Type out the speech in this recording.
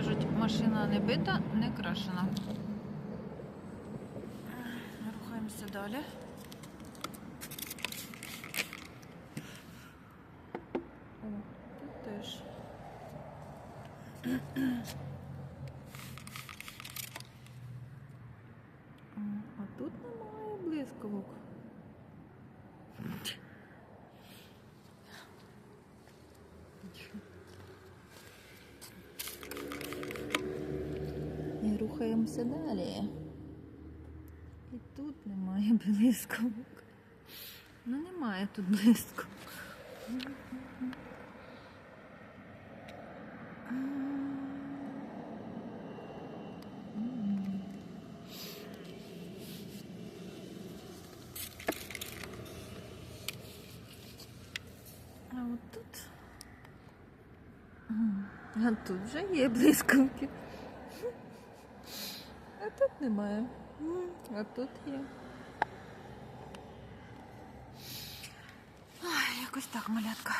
кажуть, машина не бита, не крашена. Рухаємося далі. О, тут теж. О, А тут немає блискавок. І рухаємося далі. І тут немає блискавок. Ну немає тут блискавок. А от тут. М, А тут вже є блискавки. Тут немає. А тут є. Ай, якось так, малятка.